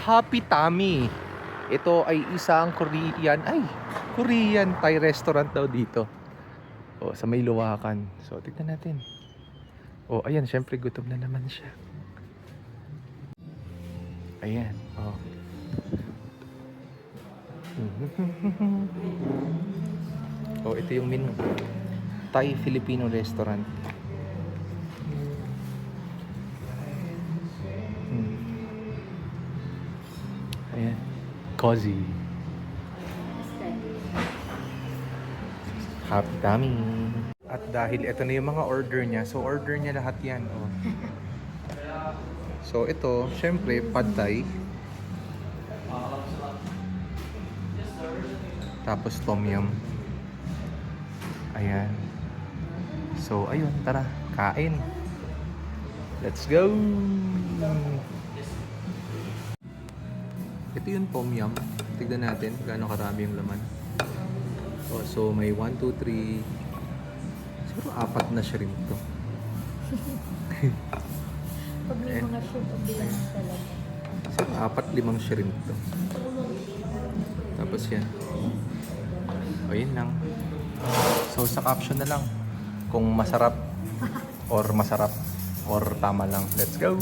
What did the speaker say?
Happy Tummy. Ito ay isang Korean, ay, Korean Thai restaurant daw dito. O, sa may luwakan. So, tignan natin. O, ayan, syempre gutom na naman siya. Ayan, o. oh, ito yung menu. Thai Filipino restaurant. Ayan. Cozy. Happy tummy. At dahil ito na yung mga order niya, so order niya lahat yan. Oh. So ito, syempre, pad thai. Tapos tom yum. Ayan. So ayun, tara, kain. Let's go! Ito yung tom yum. Tignan natin gaano karami yung laman. Oh, so may 1, 2, 3. Siguro apat na shrimp to. Pag may Eh. mga shrimp ang bilang talaga. Siguro apat, limang shrimp to. Tapos yan. O yun lang. So sa caption na lang kung masarap or masarap or tama lang. Let's go!